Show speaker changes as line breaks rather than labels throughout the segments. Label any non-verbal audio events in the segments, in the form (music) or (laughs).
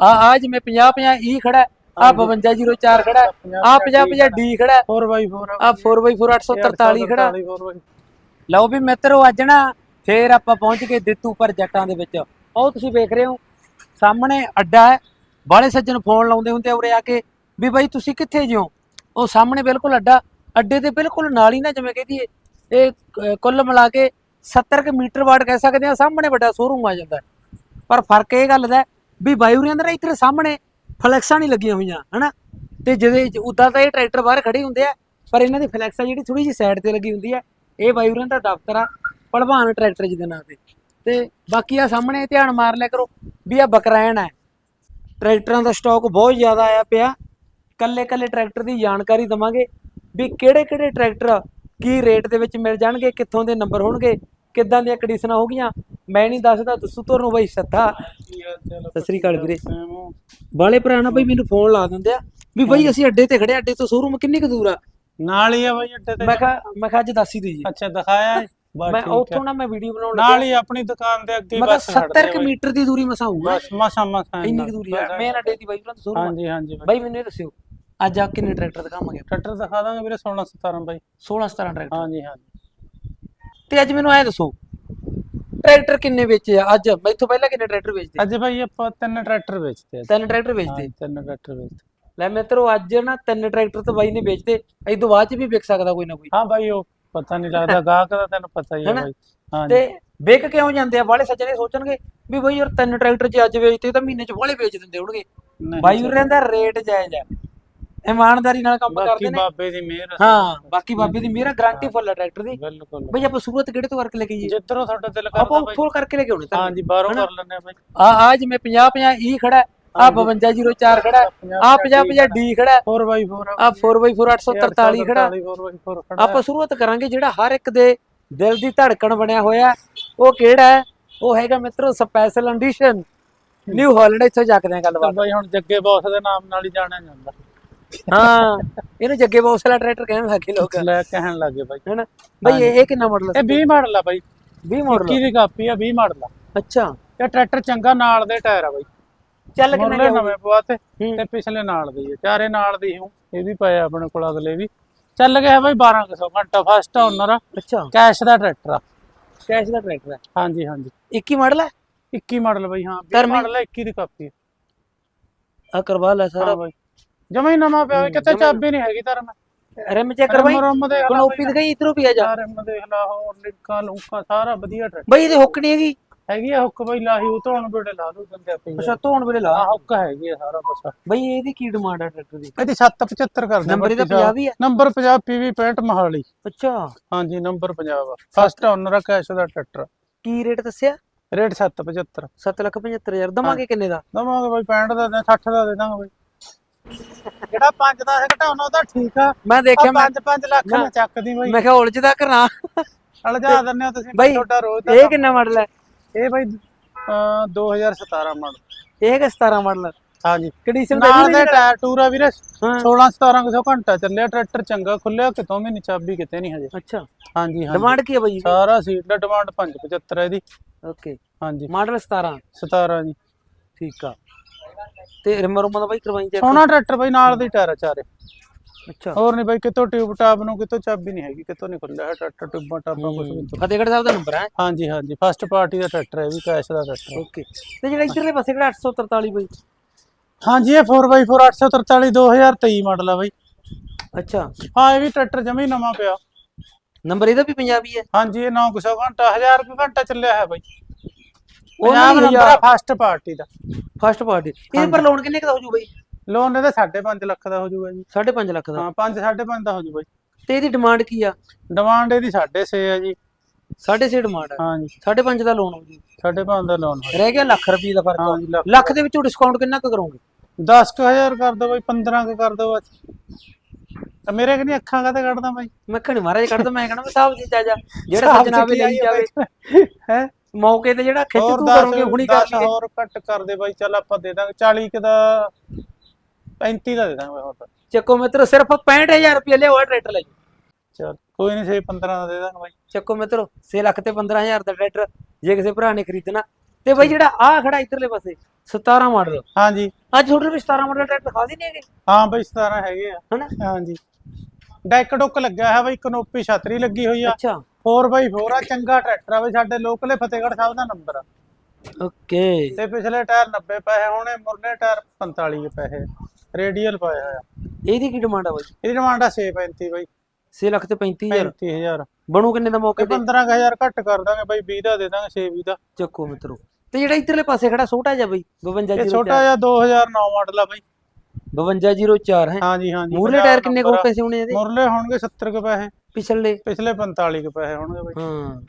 ਆ ਆ ਜਿਵੇਂ 50 50 ਈ ਖੜਾ ਆ 5204 ਖੜਾ ਆ 50 50 ਡੀ ਖੜਾ
4x4
ਆ 4x4 843 ਖੜਾ
4x4
ਲਓ ਵੀ ਮਿੱਤਰੋ ਅੱਜ ਨਾ ਫੇਰ ਆਪਾਂ ਪਹੁੰਚ ਗਏ ਦਿੱਤੂ ਪਰ ਜੱਟਾਂ ਦੇ ਵਿੱਚ। ਉਹ ਤੁਸੀਂ ਵੇਖ ਰਹੇ ਹੋ ਸਾਹਮਣੇ ਅੱਡਾ ਹੈ ਬਾਲੇ ਸੱਜਣ ਫੋਨ ਲਾਉਂਦੇ ਹੁੰਦੇ ਉਰੇ ਆ ਕੇ ਵੀ ਬਾਈ ਤੁਸੀਂ ਕਿੱਥੇ ਜਿਓ ਉਹ ਸਾਹਮਣੇ ਬਿਲਕੁਲ ਅੱਡਾ ਅੱਡੇ ਦੇ ਬਿਲਕੁਲ ਨਾਲ ਹੀ ਨਾ ਜਿਵੇਂ ਕਹਦੀਏ ਇਹ ਕ- ਕੁੱਲ ਮਿਲਾ ਕੇ 70 ਕੁ ਮੀਟਰ ਵਾਟ ਕਹਿ ਸਕਦੇ ਆ ਸਾਹਮਣੇ ਵੱਡਾ ਸ਼ੋਰੂਮ ਆ ਜਾਂਦਾ। ਪਰ ਫ਼ਰਕ ਇਹ ਗੱਲ ਦਾ ਹੈ ਵੀ ਬਾਈੂਰੀਆਂ ਦੇ ਇੱਥੇ ਸਾਹਮਣੇ ਫਲੈਕਸਾਂ ਨਹੀਂ ਲੱਗੀਆਂ ਹੋਈਆਂ, ਹਨਾ? ਤੇ ਜਿਹਦੇ ਉਦਾਂ ਤਾਂ ਇਹ ਟਰੈਕਟਰ ਬਾਹਰ ਖੜੇ ਹੁੰਦੇ ਆ, ਪਰ ਇਹਨਾਂ ਦੀ ਫਲੈਕਸਾਂ ਜਿਹੜੀ ਥੋੜੀ ਜਿਹੀ ਸਾਈਡ ਤੇ ਲੱਗੀ ਹੁੰਦੀ ਹੈ ਇਹ ਬਾਈੂਰੀਆਂ ਦਾ ਦਫ਼ਤਰ ਆ, ਭਲਵਾਨ ਟਰੈਕਟਰ ਜਿਹਦੇ ਨਾਂ ਤੇ। ਤੇ ਬਾਕੀ ਆ ਸਾਹਮਣੇ ਧਿਆਨ ਮਾਰ ਲਿਆ ਕਰੋ ਵੀ ਆ ਬਕਰੈਨ ਹੈ ਟਰੈਕਟਰਾਂ ਦਾ ਸਟਾਕ ਬਹੁਤ ਜ਼ਿਆਦਾ ਆਇਆ ਪਿਆ। ਕੱਲੇ ਕੱਲੇ ਟਰੈਕਟਰ ਦੀ ਜਾਣਕਾਰੀ ਦਵਾਂਗੇ ਵੀ ਕਿਹੜੇ ਕਿਹੜੇ ਟਰੈਕਟਰ ਕੀ ਰੇਟ ਦੇ ਵਿੱਚ ਮਿਲ ਜਾਣਗੇ, ਕਿੱਥੋਂ ਦੇ ਨੰਬਰ ਹੋਣਗੇ ਕਿੱਦਾਂ ਦੀਆਂ ਕੰਡੀਸ਼ਨਾਂ ਹੋਗੀਆਂ ਮੈਂ ਨਹੀਂ ਦੱਸਦਾ ਦੱਸੂ ਤੁਹਾਨੂੰ ਬਾਈ ਸੱਤਾ ਸਤਿ ਸ੍ਰੀ ਅਕਾਲ ਵੀਰੇ। ਬਾਲੇ ਪੁਰਾਣਾ ਬਈ ਮੈਨੂੰ ਫੋਨ ਲਾ ਦਿੰਦੇ ਆ। ਵੀ ਬਈ ਅਸੀਂ ਅੱਡੇ ਤੇ ਖੜੇ ਅੱਡੇ ਤੋਂ ਸ਼ੋਰੂਮ ਕਿੰਨੀ ਕੁ ਦੂਰ ਆ?
ਨਾਲ ਹੀ ਆ ਬਾਈ ਅੱਡੇ ਤੇ।
ਮੈਂ ਕਿਹਾ ਮੈਂ ਕਿਹਾ ਅੱਜ ਦੱਸ ਹੀ ਦੀ ਜੀ
ਅੱਛਾ ਦਿਖਾਇਆ ਹੈ?
ਮੈਂ
ਹੈ।
ਉੱਥੋਂ ਨਾ ਮੈਂ ਵੀਡੀਓ ਬਣਾਉਣ
ਨਾਲ ਹੀ ਆਪਣੀ ਦੁਕਾਨ ਦੇ ਅੱਗੇ ਹੀ ਬਸ ਖੜਦੇ
70
ਆ
ਕੁ
ਬਾਈ।
ਮੀਟਰ ਦੀ ਦੂਰੀ ਮਸਾਂ ਹੋਊਗਾ।
ਬਸ ਮਸਾ ਮਸਾ
ਇੰਨੀ ਕੁ ਦੂਰੀ ਆ। ਮੇਨ ਅੱਡੇ ਦੀ ਬਾਈ ਤੋਂ ਸ਼ੋਰੂਮ
ਹਾਂਜੀ ਹਾਂਜੀ ਬਾਈ।
ਬਾਈ ਮੈਨੂੰ ਇਹ ਦੱਸਿਓ ਅੱਜ ਆ ਕਿੰਨੇ ਟਰੈਕਟਰ ਦਿਖਾਵਾਂਗੇ
ਟਰੈਕਟਰ ਦਿਖਾ ਦਾਂਗੇ ਵੀਰੇ 16 17 ਬਾਈ।
16 17 ਟਰੈਕਟਰ।
ਹਾਂਜੀ ਹਾਂਜੀ।
ਤੇ ਅੱਜ ਮੈਨੂੰ ਐ ਦੱਸੋ ਟਰੈਕਟਰ ਕਿੰਨੇ ਵੇਚੇ ਆ? ਅੱਜ ਮੈਥੋਂ ਪਹਿਲਾਂ ਕਿੰਨੇ ਟਰੈਕਟਰ ਵੇਚਦੇ
ਅੱਜ ਬਾਈ ਆਪਾਂ ਤਿੰਨ ਟਰੈਕਟਰ ਵੇਚਦੇ ਆ।
ਤਿੰਨ ਟਰੈਕਟਰ
ਹਾਂ,
ਵੇਚਦੇ
ਤਿੰਨ ਟਰੈਕਟਰ ਵੇਚਦੇ
ਲੈ ਮਿੱਤਰੋ ਅੱਜ ਨਾ ਤਿੰਨ ਟਰੈਕਟਰ ਤਾਂ ਬਾਈ ਨੇ ਵੇਚਦੇ ਤੋਂ ਬਾਅਦ ਚ ਵੀ ਵਿਕ ਸਕਦਾ ਕੋਈ ਨਾ ਕੋਈ।
ਹਾਂ ਬਾਈ ਉਹ ਪਤਾ ਨਹੀਂ ਲੱਗਦਾ ਗਾਹਕ ਦਾ ਤੈਨੂੰ ਪਤਾ ਹੀ ਹੈ? ਬਾਈ ਹਾਂਜੀ
ਤੇ ਵਿਕ ਕਿਉਂ ਜਾਂਦੇ ਆ? ਬਾਲੇ ਸੱਜਣੇ ਸੋਚਣਗੇ ਵੀ ਬਾਈ ਯਾਰ ਤਿੰਨ ਟਰੈਕਟਰ ਜੇ ਅੱਜ ਵੇਚਦੇ ਤਾਂ ਮਹੀਨੇ ਚ ਬਾਲੇ ਵੇਚ ਦਿੰਦੇ ਹੋਣਗੇ। ਬਾਈ ਉਹਨਾਂ ਦਾ ਰੇਟ ਜਾਇਜ਼ ਆ। ਇਮਾਨਦਾਰੀ ਨਾਲ ਕੰਮ
ਬਾਕੀ
ਕਰਦੇ ਨੇ।
ਬਾਬੇ ਦੀ ਮਿਹਰ
ਹਾਂ ਬਾਕੀ ਬਾਬੇ ਦੀ ਮੇਰਾ ਗਾਰੰਟੀ ਫੁੱਲ ਹੈ ਟਰੈਕਟਰ ਦੀ।
ਬਿਲਕੁਲ।
ਬਈ ਆਪਾਂ ਸੂਰਤ ਕਿਹੜੇ ਤੋਂ ਕਰਕੇ ਲੈ ਕੇ ਜੀ
ਜਿੱਧਰੋਂ ਤੁਹਾਡਾ ਦਿਲ
ਆਪਾਂ
ਕਰਦਾ ਬਾਈ।
ਉੱਥੋਂ ਕਰਕੇ ਲੈ ਕੇ ਆਉਣੇ ਤਾਂ
ਹਾਂਜੀ ਬਾਹਰੋਂ
ਹੈਨਾ?
ਕਰ ਆ ਬਾਈ।
ਆ ਆ ਜਿਵੇਂ 50 50 ਈ ਖੜਾ ਆ 5204 ਖੜਾ ਆ 50 50 ਡੀ ਖੜਾ
4x4
ਆ 4x4 843 ਖੜਾ
4x4 ਖੜਾ
ਆਪਾਂ ਸ਼ੁਰੂਆਤ ਕਰਾਂਗੇ ਜਿਹੜਾ ਹਰ ਇੱਕ ਦੇ ਦਿਲ ਦੀ ਧੜਕਣ ਬਣਿਆ ਹੋਇਆ ਉਹ ਕਿਹੜਾ ਹੈ? ਉਹ ਹੈਗਾ ਮਿੱਤਰੋ ਸਪੈਸ਼ਲ ਐਡੀਸ਼ਨ। ਨਿਊ ਹਾਲੈਂਡ ਇੱਥੋਂ ਜੱਕਦੇ ਆ
ਤਾਂ
ਗੱਲਬਾਤ
ਬਾਈ ਹੁਣ ਜੱਗੇ ਬੌਸ ਦੇ ਨਾਮ ਨਾਲ ਹੀ ਜਾਣਿਆ ਜਾਂਦਾ।
ਹਾਂ ਇਹਨੂੰ ਜੱਗੇ ਬੌਸ ਵਾਲਾ ਟਰੈਕਟਰ ਕਹਿਣ ਲੱਗੇ ਲੋਕ।
ਲੈ ਕਹਿਣ ਲੱਗੇ ਬਾਈ।
ਹੈਨਾ? ਬਈ ਇਹ ਕਿੰਨਾ ਮਾਡਲ
ਇਹ 20 ਮਾਡਲ ਆ ਬਾਈ।
20 ਮਾਡਲ
ਕੀ ਦੀ ਕਾਪੀ ਆ 20 ਮਾਡਲ ਆ।
ਅੱਛਾ।
ਇਹ ਟਰੈਕਟਰ ਚੰਗਾ ਨਾਲ ਦੇ ਟਾਇਰ ਆ ਬਾਈ।
ਚੱਲ ਕਿੰਨਾ ਗਿਆ
ਨਵੇਂ ਪਵਾਤੇ
ਹੂੰ।
ਤੇ ਪਿਛਲੇ ਨਾਲ ਦੀ ਆ। ਚਾਰੇ ਨਾਲ ਦੀ ਹੂੰ ਇਹ ਵੀ ਪਏ ਆ ਆਪਣੇ ਕੋਲ ਅਗਲੇ ਵੀ। ਚੱਲ ਗਿਆ ਬਾਈ 1200 ਘੰਟਾ ਫਸਟ ਓਨਰ ਆ।
ਅੱਛਾ।
ਕੈਸ਼ ਦਾ ਟਰੈਕਟਰ ਆ।
ਕੈਸ਼ ਦਾ ਟਰੈਕਟਰ ਹੈ
ਹਾਂਜੀ ਹਾਂਜੀ।
21 ਮਾਡਲ ਹੈ
21 ਮਾਡਲ ਬਾਈ ਹਾਂ। 20
ਧਰਮੀ?
ਮਾਡਲ ਆ 21 ਦੀ ਕਾਪੀ ਆ।
ਆ ਕਰਵਾ ਲੈ ਸਾਰਾ।
ਹਾਂ ਬਾਈ। ਜਮਾ ਹੀ ਨਵਾਂ ਪਿਆ ਹੋਇਆ, ਕਿਤੇ ਚਾਬੀ ਨਹੀਂ ਹੈਗੀ ਧਰਮ।
ਰਿਮ ਚੈੱਕ ਕਰਵਾਈ?
ਰਮ ਦੇਖ ਲਾ
ਕਨੋਪੀ ਦਿਖਾਈ ਇਧਰੋਂ ਵੀ ਆ ਜਾ।
ਸਾਰੇ ਮੈਂ ਦੇਖ ਲਾ ਹੋਰ ਲਿੰਕਾਂ ਲੁੰਕਾਂ ਸਾਰਾ ਵਧੀਆ ਟਰੈਕਟਰ
ਬਈ ਇਹਦੇ ਹੁੱਕ ਨਹੀਂ ਹੈਗੀ?
ਹੈਗੀ ਆ ਹੁੱਕ ਬਈ ਲਾਹੀ ਉਹ ਧੋਣ ਵੇਲੇ ਲਾ ਦੂ ਬੰਦੇ ਆਪੇ
ਅੱਛਾ ਧੋਣ ਵੇਲੇ ਲਾ।
ਆ ਹੁੱਕ ਹੈਗੀ ਆ ਸਾਰਾ ਕੁਛ।
ਬਈ ਇਹਦੀ ਕੀ ਡਿਮਾਂਡ ਹੈ ਟਰੈਕਟਰ ਦੀ?
ਇਹਦੀ 775 ਕਰਦੇ
ਨੰਬਰ ਇਹਦਾ 50 ਵੀ ਹੈ
ਨੰਬਰ 50 PV 65 ਮਹਾਲੀ।
ਅੱਛਾ।
ਹਾਂਜੀ ਨੰਬਰ 50 ਆ ਫਸਟ ਓਨਰ ਆ ਕੈਸ਼ ਦਾ ਟਰੈਕਟਰ
ਕੀ ਰੇਟ ਦੱਸਿਆ?
ਰੇਟ 775
7 ਲੱਖ 75000 ਦਵਾਂਗੇ ਕਿੰਨੇ ਦਾ?
ਦਵਾਂਗੇ ਬਾਈ 65 ਦਾ ਦੇ 60 ਦਾ ਦੇ ਦਾਂਗੇ ਬਾਈ। ਜਿਹੜਾ 5 10 ਘਟਾਉਣਾ ਉਹਦਾ ਠੀਕ ਆ।
ਮੈਂ ਦੇਖਿਆ ਮੈਂ
5 5 ਲੱਖ ਨਾ ਚੱਕਦੀ ਬਾਈ।
ਮੈਂ ਕਿਹਾ ਉਲਝਦਾ ਕਰਾਂ
ਅਲਜਾ ਦਿੰਨੇ ਹੋ ਤੁਸੀਂ
ਬਾਈ,
ਤੁਹਾਡਾ ਰੋਜ਼ ਦਾ
ਇਹ ਕਿੰਨਾ ਮਾਡਲ ਹੈ?
ਇਹ ਬਾਈ ਅਹ 2017 ਮਾਡਲ
ਇਹ ਕਿ 17 ਮਾਡਲ
ਹਾਂਜੀ।
ਕੰਡੀਸ਼ਨ
ਨਾਲ ਦੇ ਟਾਇਰ ਟੂਰ ਆ ਵੀਰੇ।
ਹਾਂ।
16 1700 ਘੰਟਾ ਚੱਲਿਆ ਟਰੈਕਟਰ ਚੰਗਾ ਖੁੱਲਿਆ ਕਿਤੋਂ ਵੀ ਨਹੀਂ ਚਾਬੀ ਕਿਤੇ ਨਹੀਂ ਹਜੇ।
ਅੱਛਾ।
ਹਾਂਜੀ ਹਾਂਜੀ।
ਡਿਮਾਂਡ ਕੀ ਹੈ ਬਈ?
ਸਾਰਾ ਸੀਟ ਦਾ ਡਿਮਾਂਡ 575 ਹੈ ਇਹਦੀ।
ਓਕੇ
ਹਾਂਜੀ।
ਮਾਡਲ 17
17 ਜੀ।
ਠੀਕ ਆ। ਤੇ ਰਿਮ ਰੁਮ ਦਾ ਬਾਈ ਕਰਵਾਈ ਚੈੱਕ
ਸੋਹਣਾ ਟਰੈਕਟਰ ਬਾਈ ਨਾਲ ਦੇ ਟਾਇਰ ਆ ਚਾਰੇ।
ਅੱਛਾ।
ਹੋਰ ਨਹੀਂ ਬਾਈ ਕਿਤੋਂ ਟਿਊਬ ਟਾਪ ਨੂੰ ਕਿਤੋਂ ਚਾਬੀ ਨਹੀਂ ਹੈਗੀ ਕਿਤੋਂ ਨਹੀਂ ਖੁੱਲਿਆ ਹੈ ਟਰੈਕਟਰ ਟਿਊਬਾਂ ਟਾਪਾਂ ਕੁਝ ਨਹੀਂ
ਫਤਿਹਗੜ੍ਹ ਸਾਹਿਬ ਦਾ ਨੰਬਰ ਹੈ?
ਹਾਂਜੀ ਹਾਂਜੀ ਫਸਟ ਪਾਰਟੀ ਦਾ ਟਰੈਕਟਰ ਹੈ ਵੀ ਕੈਸ਼ ਦਾ ਟਰੈਕਟਰ।
ਓਕੇ। ਤੇ ਜਿਹੜਾ ਇਧਰਲੇ ਪਾਸੇ ਕਿਹੜਾ 843 ਬਈ?
ਹਾਂਜੀ ਇਹ 4x4 843 2023 ਮਾਡਲ ਆ ਬਾਈ।
ਅੱਛਾ।
ਹਾਂ ਇਹ ਵੀ ਟਰੈਕਟਰ ਜਮੀ ਨਵਾਂ ਪਿਆ।
ਨੰਬਰ ਇਹਦਾ ਵੀ ਪੰਜਾਬੀ ਹੈ?
ਹਾਂਜੀ ਇਹ 900 ਘੰਟਾ 1000 ਕੁ ਘੰਟਾ ਚੱਲਿਆ ਹੈ ਬਾਈ।
ਉਹ
ਪੰਜਾਬ
ਨਹੀਂ
ਨੰਬਰ ਆ ਫਸਟ ਪਾਰਟੀ ਦਾ।
ਫਸਟ ਪਾਰਟੀ ਇਹਦੇ ਪਰ ਲੋਨ ਕਿੰਨੇ ਦਾ ਹੋ ਜੂ ਬਈ?
ਲੋਨ ਇਹਦਾ 5.5 ਲੱਖ ਦਾ ਹੋ ਜਾਊਗਾ ਜੀ।
5.5 ਲੱਖ ਦਾ?
ਹਾਂ 5 5.5 ਦਾ ਹੋ ਜੀ।
ਤੇ ਇਹਦੀ ਡਿਮਾਂਡ ਕੀ ਆ?
ਡਿਮਾਂਡ ਇਹਦੀ 6.5 ਹੈ ਜੀ।
6.5 ਡਿਮਾਂਡ ਹੈ
ਹਾਂਜੀ
5.5 ਦਾ ਲੋਨ ਹੋ ਜੂ
5.5 ਦਾ ਲੋਨ
ਰਹਿ ਗਿਆ ਲੱਖ ਰੁਪਏ ਦਾ ਫ਼ਰਕ।
ਜੀ ਲੱਖ।
ਦੇ ਵਿੱਚੋਂ ਡਿਸਕਾਊਂਟ ਕਿੰਨਾ ਕੁ ਕਰੋਗੇ?
10000 ਕਰ ਦੋ ਬਾਈ 15 ਕੁ ਕਰ ਦੋ ਬਸ। ਆ ਮੇਰੇ ਕਿ ਨਹੀਂ ਅੱਖਾਂ ਕਾਤੇ ਕੱਢਦਾ ਬਾਈ?
ਮੈਂ ਕਹਣੀ ਮਹਾਰਾਜ ਕੱਢ ਦੋ ਮੈਂ ਕਹਣਾ ਮੈਂ ਸਾਹਿਬ ਜੀ ਚਾਜਾ ਜਿਹੜਾ ਸੱਜਣਾ ਵੀ ਲਈ ਜਾਵੇ।
ਹੈ?
ਮੌਕੇ ਤੇ ਜਿਹੜਾ ਖਿੱਚ
ਹੋਰ
ਤੂੰ
10
ਕਰੋਗੇ ਹੁਣੀ ਕਰ ਲਈਏ
ਹੋਰ ਕੱਟ ਕਰ ਦੇ ਬਾਈ ਚੱਲ ਆਪਾਂ ਦੇ ਦਾਂਗੇ। 40 ਕ ਦਾ 35 ਦਾ ਦੇ ਦਾਂਗੇ ਹੋਰ। ਤਾਂ।
ਚੱਕੋ ਮਿੱਤਰੋ ਸਿਰਫ 65000 ਰੁਪਏ ਲਿਆਓ ਇਹ ਟਰੈਕਟਰ ਲਈ
ਚੱਲ ਕੋਈ ਨਹੀਂ 6 15 ਦਾ ਦੇ ਦਾਂਗੇ ਬਾਈ।
ਚੱਕੋ ਮਿੱਤਰੋ 6 ਲੱਖ ਤੇ 15000 ਦਾ ਟਰੈਕਟਰ ਜੇ ਕਿਸੇ ਭਰਾ ਨੇ ਖਰੀਦਣਾ। ਤੇ ਬਾਈ ਜਿਹੜਾ ਆ ਖੜਾ ਇਧਰਲੇ ਪਾਸੇ 17 ਮਾਡਲ।
ਹਾਂਜੀ।
ਅੱਜ ਤੁਹਾਡੇ ਵੀ 17 ਮਾਡਲ ਟਰੈਕਟਰ ਖਾਦੀ ਨਹੀਂ ਹੈਗੇ?
ਹਾਂ ਬਈ 17 ਹੈਗੇ ਆ।
ਹਨਾ?
ਹਾਂਜੀ। ਡੈਕ ਡੁੱਕ ਲੱਗਿਆ ਹੈ ਬਈ ਕਨੋਪੀ ਛਤਰੀ ਲੱਗੀ ਹੋਈ ਆ।
ਅੱਛਾ।
4x4 ਆ ਚੰਗਾ ਟਰੈਕਟਰ ਆ ਬਈ ਸਾਡੇ ਲੋਕਲੇ ਫਤਿਹਗੜ੍ਹ ਸਾਹਿਬ ਦਾ ਨੰਬਰ ਆ।
ਓਕੇ।
ਤੇ ਪਿਛਲੇ ਟਾਇਰ 90 ਪੈਸੇ ਹੋਣੇ ਮੁਰਲੇ ਟਾਇਰ 45 ਪੈਸੇ ਰੇਡੀਅਲ ਪਾਇਆ ਹੋਇਆ।
ਇਹਦੀ ਕੀ ਡਿਮਾਂਡ ਆ ਬਾਈ?
ਇਹਦੀ ਡਿਮਾਂਡ ਆ 635 ਬਈ।
6 ਲੱਖ ਤੇ 35000
35000
ਬਣੂ ਕਿੰਨੇ ਦਾ ਮੌਕੇ
ਤੇ 15000 ਘੱਟ ਕਰ ਦਾਂਗੇ ਬਈ 20 ਦਾ ਦੇ ਦਾਂਗੇ 6 20 ਦਾ।
ਚੱਕੋ ਮਿੱਤਰੋ। ਤੇ ਜਿਹੜਾ ਇਧਰਲੇ ਪਾਸੇ ਖੜਾ ਛੋਟਾ ਜਿਹਾ ਬਾਈ 5204
ਇਹ ਛੋਟਾ ਜਿਹਾ 2009 ਮਾਡਲ ਆ ਬਈ।
5204 ਹੈ?
ਹਾਂਜੀ ਹਾਂਜੀ।
ਮੂਰਲੇ ਟਾਇਰ ਕਿੰਨੇ ਕੁ ਪੈਸੇ ਹੋਣੇ ਇਹਦੇ?
ਮੁਰਲੇ ਹੋਣਗੇ 70 ਕੁ ਪੈਸੇ।
ਪਿਛਲੇ
ਪਿਛਲੇ 45 ਕੁ ਪੈਸੇ ਹੋਣਗੇ ਬਈ।
ਹਾਂ।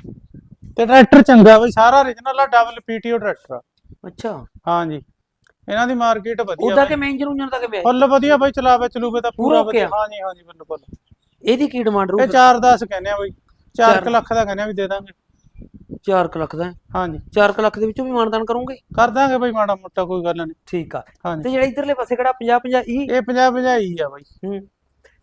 ਤੇ ਟਰੈਕਟਰ ਚੰਗਾ ਬਈ ਸਾਰਾ origignal ਆ ਡਬਲ ਪੀਟੀਓ ਟਰੈਕਟਰ ਆ।
ਅੱਛਾ।
ਹਾਂਜੀ। ਇਹਨਾਂ ਦੀ ਮਾਰਕੀਟ ਵਧੀਆ
ਉਹਦਾ। ਕਿ ਮੈਂ ਇੰਜਨ ਉਂਜਨ ਦਾ ਕਿ ਮੈਂ
ਫੁੱਲ ਵਧੀਆ ਬਈ ਚਲਾਵੇ ਚਲੂਵੇ ਤਾਂ
ਪੂਰਾ
ਵਧੀਆ। ਹਾਂਜੀ ਹਾਂਜੀ ਬਿਲਕੁਲ
ਇਹਦੀ ਕੀ ਡਿਮਾਂਡ
ਇਹ
ਰਹੂ
4-10 ਕਹਿੰਦੇ ਆ ਬਈ। 4
ਚਾਰ-
ਲੱਖ ਦਾ ਕਹਿੰਦੇ ਆ ਵੀ ਦੇ ਦਾਂਗੇ।
4 ਲੱਖ ਦਾ?
ਹਾਂਜੀ।
4 ਲੱਖ ਦੇ ਵਿੱਚੋਂ ਵੀ ਮਾਨਦਾਨ ਕਰੋਗੇ?
ਕਰ ਦਾਂਗੇ ਬਈ ਮਾੜਾ ਮੋਟਾ ਕੋਈ ਗੱਲ ਨਹੀਂ।
ਠੀਕ ਆ। ਤੇ ਜਿਹੜਾ ਇਧਰਲੇ ਪਾਸੇ ਖੜਾ 50 50 ਈ?
ਇਹ 50 50 ਹੀ ਆ ਬਈ।
ਹੂੰ।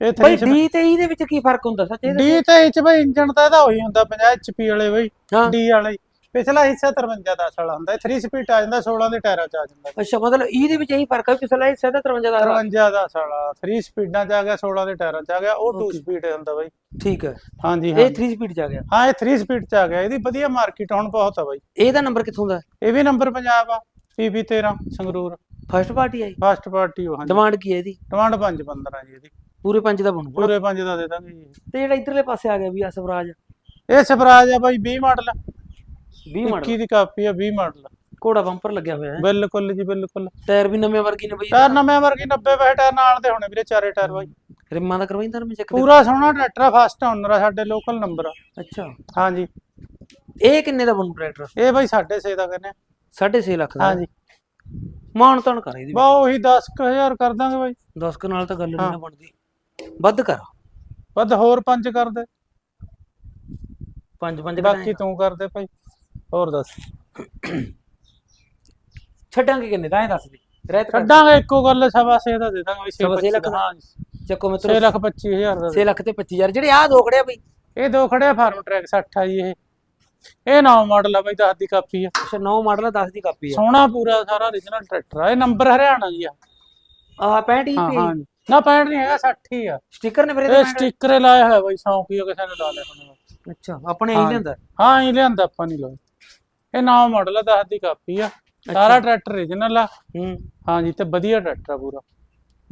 ਇਹ
ਬਾਈ
3
ਡੀ ਤੇ ਈ ਦੇ ਵਿੱਚ ਕੀ ਫ਼ਰਕ ਹੁੰਦਾ ਸੱਚ
ਡੀ ਤੇ ਇਹ ਚ ਬਈ ਇੰਜਨ ਤਾਂ ਇਹਦਾ ਉਹੀ ਹੁੰਦਾ 50 HP ਵਾਲੇ ਬਈ
ਹਾਂ।
ਡੀ ਵਾਲੇ। ਹੀ। ਪਿਛਲਾ ਹਿੱਸਾ 53 ਦਾ ਵਾਲਾ ਹੁੰਦਾ ਇਹ 3 ਸਪੀਡ ਆ ਜਾਂਦਾ 16 ਦੇ ਟਾਇਰਾਂ ਚ ਆ ਜਾਂਦਾ।
ਅੱਛਾ ਮਤਲਬ ਈ ਦੇ ਵਿੱਚ ਇਹੀ ਫ਼ਰਕ ਹੈ ਪਿਛਲਾ ਹਿੱਸਾ ਤਾਂ 53 ਦਾ ਹੈਗਾ।
53 ਦਾ ਸਾਲਾ 3 ਸਪੀਡਾਂ ਚ ਆ ਗਿਆ 16 ਦੇ ਟਾਇਰਾਂ ਚ ਆ ਗਿਆ ਉਹ 2
Okay.
ਸਪੀਡ ਹੁੰਦਾ ਬਈ।
ਠੀਕ ਹੈ
ਹਾਂਜੀ
ਇਹ
ਹਾਂ
3 ਸਪੀਡ ਚ ਆ ਗਿਆ।
ਹਾਂ ਇਹ 3 ਸਪੀਡ ਚ ਆ ਗਿਆ ਇਹਦੀ ਵਧੀਆ ਮਾਰਕੀਟ ਹੁਣ ਬਹੁਤ ਆ ਬਈ।
ਇਹਦਾ ਨੰਬਰ ਕਿੱਥੋਂ ਦਾ?
ਇਹ ਵੀ ਨੰਬਰ ਪੰਜਾਬ ਆ ਪੀਪੀ 13 ਸੰਗਰੂਰ।
ਫਰਸਟ ਪਾਰਟੀ ਆਈ
ਫਸਟ ਪਾਰਟੀ ਉਹ ਹਾਂਜੀ।
ਡਿਮਾਂਡ ਕੀ ਹੈ ਇਹਦੀ?
ਡਿਮਾਂਡ 5 15 ਜੀ ਇਹਦੀ।
ਪੂਰੇ 5 ਦਾ ਬਣੂਗਾ।
ਪੂਰੇ 5 ਦਾ ਦੇ ਦਾਂਗੇ ਜੀ।
ਤੇ ਜਿਹੜਾ ਇਧਰਲੇ ਪਾਸੇ ਆ ਗਿਆ ਵੀ ਆ ਸਵਰਾਜ।
ਇਹ ਸਵਰਾਜ ਆ ਬਾਈ 20 ਮਾਡਲ
20 ਮਾਡਲ?
21 ਦੀ ਕਾਪੀ ਆ 20 ਮਾਡਲ
ਕੋੜਾ ਬੰਪਰ ਲੱਗਿਆ ਹੋਇਆ ਹੈ।
ਬਿਲਕੁਲ ਜੀ ਬਿਲਕੁਲ।
ਟਾਇਰ ਵੀ ਨਵੇਂ ਵਰਗੇ ਨੇ ਬਈ।
ਟਾਇਰ ਨਵੇਂ ਵਰਗੀ 90 ਪੈਸੇ ਟਾਇਰ ਨਾਲ ਦੇ ਹੋਣੇ ਵੀਰੇ ਚਾਰੇ ਟਾਇਰ ਬਾਈ।
ਰਿਮਾਂ ਦਾ ਕਰਵਾਈਂਦਾ ਮੈਂ ਚੈੱਕ
ਪੂਰਾ ਸੋਹਣਾ ਟਰੈਕਟਰ ਆ ਫਸਟ ਓਨਰ ਆ ਸਾਡੇ ਲੋਕਲ ਨੰਬਰ ਆ।
ਅੱਛਾ।
ਹਾਂਜੀ।
ਇਹ ਕਿੰਨੇ ਦਾ ਬਣੂ ਟਰੈਕਟਰ?
ਇਹ ਬਾਈ 6.5 ਦਾ ਕਹਿੰਦੇ ਆ।
6.5 ਲੱਖ ਦਾ।
ਹਾਂਜੀ।
ਮਾਨ ਤਾਨ ਕਰ ਇਹਦੀ
ਬਾ ਉਹੀ 10000 ਕਰ ਦਾਂਗੇ ਬਾਈ।
10 ਕ ਨਾਲ ਤਾਂ ਗੱਲ ਨਹੀਂ ਬਣਦੀ। ਵੱਧ ਕਰ।
ਵੱਧ ਹੋਰ ਪੰਜ ਕਰ ਦੇ।
ਪੰਜ ਪੰਜ
ਬਾਕੀ ਤੂੰ ਕਰ ਦੇ ਭਾਈ ਹੋਰ ਦੱਸ।
ਛੱਡਾਂਗੇ ਕਿੰਨੇ ਦਾ ਐ ਦੱਸ ਦੇ। ਰਹਿਤ ਕਰ।
ਛੱਡਾਂਗੇ ਇੱਕੋ ਗੱਲ ਸਵਾ ਛੇ ਦਾ ਦੇ ਦਾਂਗੇ
ਸਵਾ ਛੇ ਲੱਖ?
ਹਾਂ
ਚੱਕੋ
6
ਮਿੱਤਰੋ
ਲੱਖ 25000 ਦਾ
6 ਲੱਖ ਤੇ 25000 ਜਿਹੜੇ ਆ ਦੋ ਖੜਿਆ ਬਈ।
ਇਹ ਦੋ ਖੜਿਆ ਫਾਰਮ ਟਰੈਕ 60 ਆ ਜੀ ਇਹ। ਇਹ ਨਵਾਂ ਮਾਡਲ ਆ ਬਾਈ 10 ਦੀ ਕਾਪੀ ਆ।
ਅੱਛਾ 9 ਮਾਡਲ 10 ਦੀ ਕਾਪੀ ਆ।
ਸੋਹਣਾ ਪੂਰਾ ਸਾਰਾ origignal ਟਰੈਕਟਰ ਆ। ਇਹ ਨੰਬਰ ਹਰਿਆਣਾ ਜੀ ਆ।
ਆਹ 65
ਹਾਂ
ਹੀ
ਹਾਂ ਜੀ। ਨਾ 65 ਨਹੀਂ ਹੈਗਾ 60 ਹੀ ਆ।
ਸਟicker ਨੇ ਫਿਰ
ਇਹ
ਇਹਦੇ
ਸਟicker ਲਾਇਆ ਹੋਇਆ ਬਾਈ ਸ਼ੌਂਕੀ ਕਿਸੇ ਨੇ ਲਾ ਲਿਆ ਹੋਣਾ।
ਅੱਛਾ ਆਪਣੇ ਆਈ ਲੈਂਦਾ
ਹਾਂ ਇਹ ਲਿਆਂਦਾ ਆਪਾਂ ਨਹੀਂ ਲਾਇਆ। ਇਹ ਨਵਾਂ ਮਾਡਲ ਆ 10 ਦੀ ਕਾਪੀ ਆ। ਸਾਰਾ ਟਰੈਕਟਰ origignal ਆ।
ਹੂੰ।
ਹਾਂ ਜੀ ਤੇ ਵਧੀਆ ਟਰੈਕਟਰ ਆ ਪੂਰਾ।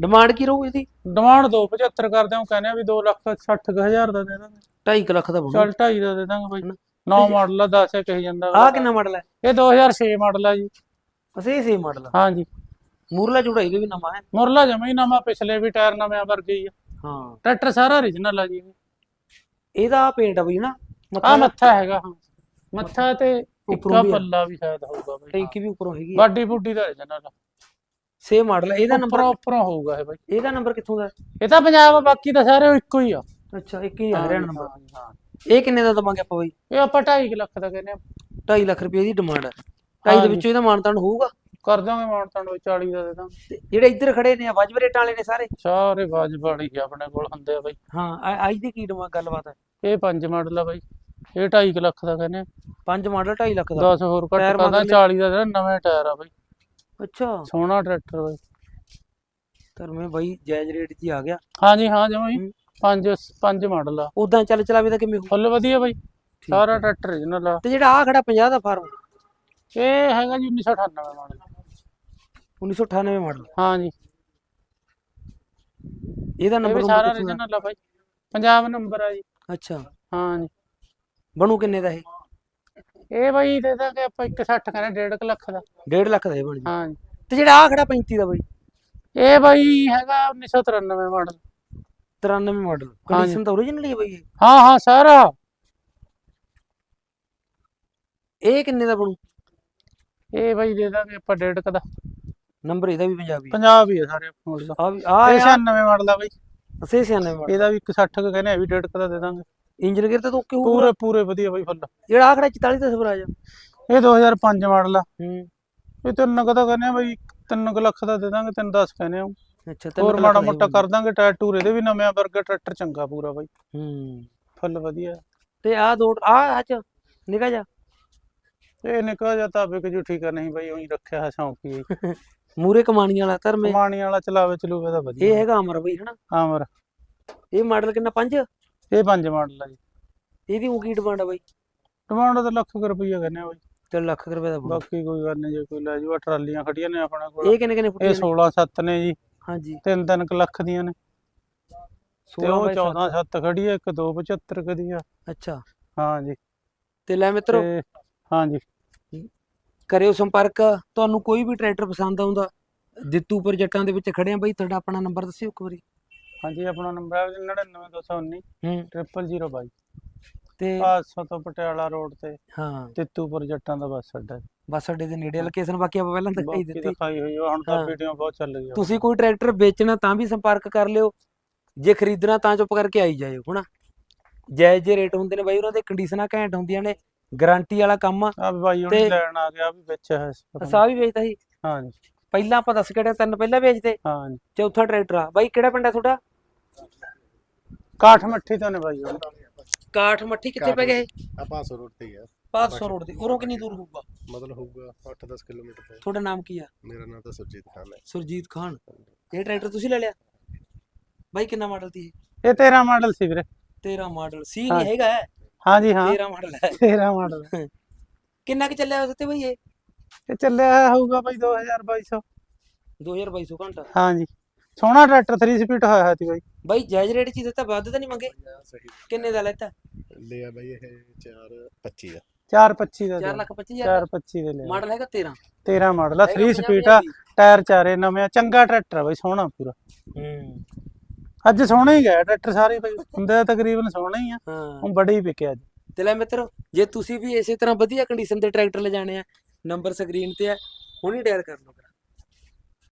ਡਿਮਾਂਡ ਕੀ ਰਹੂ ਇਹਦੀ?
ਡਿਮਾਂਡ 275 ਕਰਦੇ ਹਾਂ ਕਹਿੰਦੇ ਆ ਵੀ 2 ਲੱਖ 60 ਹਜ਼ਾਰ ਦਾ ਦੇ ਦਾਂਗੇ।
2.5 ਲੱਖ ਦਾ ਬਣੂ।
ਚੱਲ 2.5 ਦਾ ਦੇ ਦਾਂਗੇ ਬਾਈ।
ਹਨਾ।
ਨੌ ਮਾਡਲ ਆ 10 ਕਹੀ ਜਾਂਦਾ।
ਆ ਕਿੰਨਾ ਮਾਡਲ ਹੈ
ਇਹ 2006 ਮਾਡਲ ਆ ਜੀ।
ਇਹ ਸੇਮ ਮਾਡਲ ਆ।
ਹਾਂ ਜੀ।
ਮੂਰਲਾ ਜੁੜਾ ਇਹਦੇ ਵੀ ਨਵਾਂ ਹੈ।
ਮੁਰਲਾ ਜਮਾ ਹੀ ਨਵਾਂ ਪਿਛਲੇ ਵੀ ਟਾਇਰ ਨਵੇਂ ਵਰਗੇ ਹੀ ਆ।
ਹਾਂ।
ਟਰੈਕਟਰ ਸਾਰਾ origignal ਆ ਜੀ
ਇਹਦਾ ਪੇਂਟ ਆ ਬਈ ਨਾ
ਆ ਮੱਥਾ ਹੈਗਾ ਹਾਂ। ਮੱਥਾ ਤੇ
ਉੱਪਰੋਂ
ਇੱਕਾ
ਵੀ ਆ।
ਪੱਲਾ ਵੀ ਸ਼ਾਇਦ ਹੋਊਗਾ ਬਾਈ।
ਟੈਂਕੀ ਵੀ ਉੱਪਰੋਂ ਹੈਗੀ
ਬਾਡੀ ਬੁੱਡੀ ਦਾ origignal
ਸੇਮ ਮਾਡਲ ਹੈ ਇਹਦਾ ਨੰਬਰ
ਉੱਪਰੋਂ ਉੱਪਰੋਂ ਹੋਊਗਾ ਇਹ ਬਾਈ।
ਇਹਦਾ ਨੰਬਰ ਕਿੱਥੋਂ ਦਾ?
ਇਹ ਤਾਂ ਪੰਜਾਬ ਆ ਬਾਕੀ ਤਾਂ ਸਾਰੇ ਇੱਕੋ ਹੀ ਆ।
ਅੱਛਾ ਇੱਕ ਹੀ ਆ ਹਰਿਆਣਾ ਨੰਬਰ
ਹਾਂ।
ਇਹ ਕਿੰਨੇ ਦਾ ਦਵਾਂਗੇ ਆਪਾਂ ਬਈ?
ਇਹ ਆਪਾਂ 2.5 ਲੱਖ ਦਾ ਕਹਿੰਦੇ ਆ।
2.5 ਲੱਖ ਰੁਪਏ ਦੀ ਡਿਮਾਂਡ ਹੈ 2.5 ਦੇ ਵਿੱਚੋਂ ਇਹਦਾ ਮਾਨਤਾਨ ਹੋਊਗਾ?
ਕਰ ਦਾਂਗੇ ਮਾਨਤਾਂ ਨੂੰ 40 ਦਾ ਦੇ ਦਾਂਗੇ
ਤੇ ਜਿਹੜੇ ਇੱਧਰ ਖੜੇ ਨੇ ਵਾਜਬ ਰੇਟਾਂ ਵਾਲੇ ਨੇ ਸਾਰੇ?
ਸਾਰੇ ਵਾਜਬ ਵਾਲੀ ਹੀ ਆਪਣੇ ਕੋਲ ਹੁੰਦੇ ਆ ਬਾਈ।
ਹਾਂ ਅੱਜ ਦੀ ਕੀ ਡਿਮਾਂਡ ਗੱਲਬਾਤ ਹੈ?
ਇਹ ਪੰਜ ਮਾਡਲ ਆ ਬਾਈ। ਇਹ 2.5 ਲੱਖ ਦਾ ਕਹਿੰਦੇ
ਪੰਜ ਮਾਡਲ 2.5 ਲੱਖ ਦਾ?
10 ਹੋਰ ਘੱਟ
ਟਾਇਰ
ਕਰਦਾ
ਮਗਰਲੇ-
40 ਦਾ ਦੇ ਨਵੇਂ ਟਾਇਰ ਆ ਬਾਈ।
ਅੱਛਾ।
ਸੋਹਣਾ ਟਰੈਕਟਰ ਬਾਈ।
ਧਰਮੇ ਬਾਈ ਜਾਇਜ਼ ਰੇਟ 'ਚ ਹੀ ਆ ਗਿਆ।
ਹਾਂਜੀ ਹਾਂ ਜਮਾਂ ਹੀ।
ਹੂੰ।
ਪੰਜ ਪੰਜ ਮਾਡਲ ਆ।
ਉਦਾਂ ਚੱਲ ਚਲਾਵੇ ਤਾਂ ਕਿਵੇਂ ਹੋਊ?
ਫੁੱਲ ਵਧੀਆ ਬਾਈ। ਸਾਰਾ ਟਰੈਕਟਰ original ਆ।
ਤੇ ਜਿਹੜਾ ਆ ਖੜਾ 50 ਦਾ ਫਾਰਮ?
ਇਹ ਹੈਗਾ ਜੀ 1998 ਮਾਡਲ।
1998 ਮਾਡਲ।
ਹਾਂ ਜੀ
ਇਹਦਾ
ਇਹ
ਨੰਬਰ
ਵੀ ਸਾਰਾ original ਆ ਬਾਈ। ਪੰਜਾਬ ਨੰਬਰ ਆ ਜੀ।
ਅੱਛਾ।
ਹਾਂ ਜੀ
ਬਣੂ ਕਿੰਨੇ ਦਾ ਇਹ?
ਇਹ ਬਾਈ ਦੇ ਦਾਂਗੇ ਆਪਾਂ 160 ਕਹਿੰਦੇ 1.5 ਲੱਖ ਦਾ।
1.5 ਲੱਖ ਦਾ ਇਹ ਬਣ ਜੀ
ਹਾਂ ਜੀ
ਤੇ ਜਿਹੜਾ ਆ ਖੜਾ 35 ਦਾ ਬਾਈ?
ਇਹ ਬਾਈ ਹੈਗਾ 1993 ਮਾਡਲ।
93 ਮਾਡਲ। ਕੰਡੀਸ਼ਨ ਤਾਂ ਓਰੀਜਨਲ ਹੀ ਹੈ ਬਾਈ
ਹਾਂ ਹਾਂ ਸਾਰਾ।
ਇਹ ਕਿੰਨੇ ਦਾ ਬਣੂ?
ਇਹ ਬਾਈ ਦੇ ਦਾਂਗੇ ਆਪਾਂ 1.5 ਕ ਦਾ।
ਨੰਬਰ ਇਹਦਾ ਵੀ ਪੰਜਾਬੀ
ਪੰਜਾਬ ਹੀ ਆ ਸਾਰੇ ਮਾਡਲ
ਆ ਵੀ ਆ
ਇਹ 96 ਮਾਡਲ ਆ ਬਾਈ।
ਅਸੇ 96 ਮਾਡਲ।
ਇਹਦਾ ਵੀ 160 ਕ ਕਹਿੰਦੇ ਆ ਵੀ 1.5 ਕ ਦਾ ਦਾਂਗੇ।
ਇੰਜਨ ਗੇਅਰ ਤਾਂ ਓਕੇ ਹੋਊਗਾ।
ਪੂਰੇ ਪੂਰੇ ਵਧੀਆ ਬਾਈ ਫੁੱਲ
ਜਿਹੜਾ ਆ ਖੜਾ 44 ਦਾ ਸਵਰਾਜ
ਇਹ 2005 ਮਾਡਲ ਆ।
ਹੂੰ।
ਇਹ ਤਿੰਨ ਕੁ ਕਹਿੰਦੇ ਆ ਬਾਈ 3 ਲੱਖ ਦਾ ਦੇ ਦਾਂਗੇ 3 10 ਕਹਿੰਦੇ ਆ
ਅੱਛਾ ਤਿੰਨ
ਹੋਰ ਮਾੜਾ ਮੋਟਾ ਕਰ ਦਾਂਗੇ ਟਾਇਰ ਟੂਰ ਇਹਦੇ ਵੀ ਨਵੇਂ ਵਰਗਾ ਟਰੈਕਟਰ ਚੰਗਾ ਪੂਰਾ ਬਾਈ।
ਹੂੰ।
ਫੁੱਲ ਵਧੀਆ।
ਤੇ ਆ ਦੋ ਆ ਅੱਜ ਨਿਕਾ ਜਾ
ਇਹ ਨਿਕਾ ਜਾਂ ਤਾਂ ਵਿਕ ਜੂ ਠੀਕ ਨਹੀਂ ਬਾਈ ਉਹੀ ਰੱਖਿਆ ਹੈ ਸ਼ੌਂਕੀ (laughs)
ਮੂਰੇ ਕਮਾਣੀ ਵਾਲਾ ਧਰਮੇ
ਕਮਾਣੀ ਵਾਲਾ ਚਲਾਵੇ ਚਲੂਵੇ ਤਾਂ
ਇਹ
ਵਧੀਆ
ਹੈਗਾ ਅਮਰ ਬਈ ਹਨਾ?
ਆਮਰ
ਇਹ ਮਾਡਲ ਕਿੰਨਾ 5
ਇਹ ਪੰਜ ਮਾਡਲ ਆ ਜੀ।
ਇਹਦੀ ਉਹ ਕੀ ਡਿਮਾਂਡ ਆ ਬਾਈ?
ਟਮਾਟਰ ਤਾਂ ਲੱਖ ਰੁਪਈਆ ਕਰਨੇ ਆ ਬਾਈ।
3 ਲੱਖ ਰੁਪਏ ਦਾ।
ਬਾਕੀ ਕੋਈ ਗੱਲ ਨਹੀਂ ਜੇ ਕੋਈ ਲੈ ਜੂਗਾ ਟਰਾਲੀਆਂ ਖੜੀਆਂ ਨੇ ਆਪਣੇ ਕੋਲ।
ਇਹ ਕਿੰਨੇ ਕਿੰਨੇ ਫੁੱਟ
ਇਹ 16 7 ਨੇ ਜੀ।
ਹਾਂਜੀ।
ਤਿੰਨ ਤਿੰਨ ਕੁ ਲੱਖ ਦੀਆਂ ਨੇ। ਤੇ
16
ਉਹ
ਬਾਈ
14 7 ਖੜੀ ਆ ਇੱਕ 2 75 ਕੁ ਦੀ ਆ
ਅੱਛਾ।
ਹਾਂ ਜੀ।
ਤੇ ਲੈ ਮਿੱਤਰੋ।
ਤੇ ਹਾਂ ਜੀ।
ਕਰਿਓ ਸੰਪਰਕ ਤੁਹਾਨੂੰ ਕੋਈ ਵੀ ਟਰੈਕਟਰ ਪਸੰਦ ਆਉਂਦਾ ਦਿੱਤੂਪੁਰ ਜੱਟਾਂ ਦੇ ਵਿੱਚ ਖੜੇ ਆ ਬਾਈ ਤੁਹਾਡਾ ਆਪਣਾ ਨੰਬਰ ਦੱਸਿਓ ਇੱਕ ਵਾਰੀ।
ਹਾਂਜੀ ਆਪਣਾ ਨੰਬਰ ਹੈ। 99219
ਹੂੰ
0022
ਤੇ
ਪਾਸੋਂ ਤੋਂ ਪਟਿਆਲਾ ਰੋਡ ਤੇ
ਹਾਂ।
ਤਿੱਤੂਪੁਰ ਜੱਟਾਂ ਦਾ ਬੱਸ ਅੱਡਾ।
ਬਸ ਅੱਡੇ ਦੇ ਨੇੜੇ ਲੋਕੇਸ਼ਨ ਬਾਕੀ ਆਪਾਂ ਪਹਿਲਾਂ ਦਿਖਾਈ ਦਿੱਤੀ।
ਦਿਖਾਈ ਹੋਈ ਹੁਣ ਤਾਂ
ਹਾਂ।
ਵੀਡੀਓ ਬਹੁਤ ਚੱਲ ਗਈ ਆ।
ਤੁਸੀਂ ਕੋਈ ਟਰੈਕਟਰ ਵੇਚਣਾ ਤਾਂ ਵੀ ਸੰਪਰਕ ਕਰ ਲਿਓ ਜੇ ਖਰੀਦਣਾ ਤਾਂ ਚੁੱਪ ਕਰਕੇ ਆਈ ਜਾਇਓ ਹਨਾ? ਜਾਇਜ਼ ਜੇ ਰੇਟ ਹੁੰਦੇ ਨੇ ਬਾਈ ਉਹਨਾਂ ਦੇ ਕੰਡੀਸ਼ਨਾਂ ਘੈਂਟ ਹੁੰਦੀਆਂ ਨੇ। ਗਾਰੰਟੀ ਵਾਲਾ ਕੰਮ ਆ।
ਆ ਵੀ ਬਾਈ ਹੁਣ
ਤੇ-
ਲੈਣ ਆ ਗਿਆ ਵੀ ਵਿੱਚ ਹੈ।
ਸਾਹ ਵੀ ਵੇਚਦਾ ਸੀ।
ਹਾਂ ਜੀ
ਪਹਿਲਾਂ ਆਪਾਂ ਦੱਸ ਕਿਹੜੇ ਤਿੰਨ ਪਹਿਲਾਂ ਵੇਚਦੇ?
ਹਾਂ ਜੀ
ਚੌਥਾ ਟਰੈਕਟਰ ਆ। ਬਾਈ ਕਿਹੜਾ ਪਿੰਡ ਆ ਤੁਹਾਡਾ?
ਕਾਠ ਮੱਠੀ ਤੋਂ ਨੇ ਬਾਈ ਹੁਣ
ਕਾਠ ਮੱਠੀ ਕਿੱਥੇ ਪੈ ਗਿਆ ਇਹ?
ਆ 500 ਰੋਡ ਤੇ ਹੀ ਆ।
500 ਰੋਡ ਤੇ। ਉਰੋਂ ਕਿੰਨੀ ਦੂਰ ਹੋਊਗਾ?
ਮਤਲਬ ਹੋਊਗਾ 8-10 ਕਿਲੋਮੀਟਰ ਤੇ
ਤੁਹਾਡਾ ਨਾਮ ਕੀ ਆ?
ਮੇਰਾ ਨਾਮ ਤਾਂ ਸੁਰਜੀਤ ਖਾਨ ਹੈ।
ਸੁਰਜੀਤ ਖਾਨ। ਇਹ ਟਰੈਕਟਰ ਤੁਸੀਂ ਲੈ ਲਿਆ? ਬਾਈ ਕਿੰਨਾ ਮਾਡਲ ਸੀ
ਇਹ? 13 ਮਾਡਲ ਸੀ ਵੀਰੇ।
ਇਹ 13 ਮਾਡਲ। ਸੀ
ਹਾਂ।
ਹੈਗਾ। ਹਾਂ
ਜੀ ਹਾਂ।
13 ਮਾਡਲ ਹੈ।
13 ਮਾਡਲ
ਕਿੰਨਾ ਕੁ ਚੱਲਿਆ ਉਸ ਤੇ ਬਾਈ ਇਹ?
ਇਹ ਚੱਲਿਆ ਹੋਊਗਾ ਬਾਈ 2200
2200 ਘੰਟਾ।
ਹਾਂ ਜੀ। ਸੋਹਣਾ ਟਰੈਕਟਰ 3 ਸਪੀਡ ਹੋਇਆ ਹੈ ਸੀ ਬਾਈ।
ਬਾਈ ਜਾਇਜ਼ ਰੇਟ ਚ ਦਿੱਤਾ ਵੱਧ ਤਾਂ ਨਹੀਂ ਮੰਗੇ?
ਸਹੀ।
ਕਿੰਨੇ ਦਾ ਲੈਤਾ?
ਲਿਆ ਬਾਈ ਇਹ 425 ਦਾ।
425 ਦਾ
4 ਲੱਖ 25000
425 ਦੇ? ਲਿਆ।
ਮਾਡਲ ਹੈਗਾ 13
13 ਮਾਡਲ ਆ। 3
ਹੈਗਾ
ਸਪੀਡ ਆ ਟਾਇਰ ਚਾਰੇ ਨਵੇਂ ਆ। ਚੰਗਾ ਟਰੈਕਟਰ ਆ ਬਾਈ ਸੋਹਣਾ ਪੂਰਾ।
ਹੂੰ।
ਅੱਜ ਸੋਹਣਾ ਹੀ ਗਿਆ ਟਰੈਕਟਰ ਸਾਰੇ ਬਾਈ ਹੁੰਦੇ ਤਾਂ ਤਕਰੀਬਨ ਸੋਹਣਾ ਹੀ ਆ।
ਹਾਂ।
ਹੁਣ ਬੜੇ ਹੀ ਵਿਕਿਆ ਅੱਜ।
ਤੇ ਲੈ ਮਿੱਤਰੋ ਜੇ ਤੁਸੀਂ ਵੀ ਇਸੇ ਤਰ੍ਹਾਂ ਵਧੀਆ ਕੰਡੀਸ਼ਨ ਦੇ ਟਰੈਕਟਰ ਲੈ ਜਾਣੇ ਆ ਨੰਬਰ ਸਕਰੀਨ ਤੇ ਆ ਹੁਣੀ ਡਾਇਲ ਕਰ ਲਓ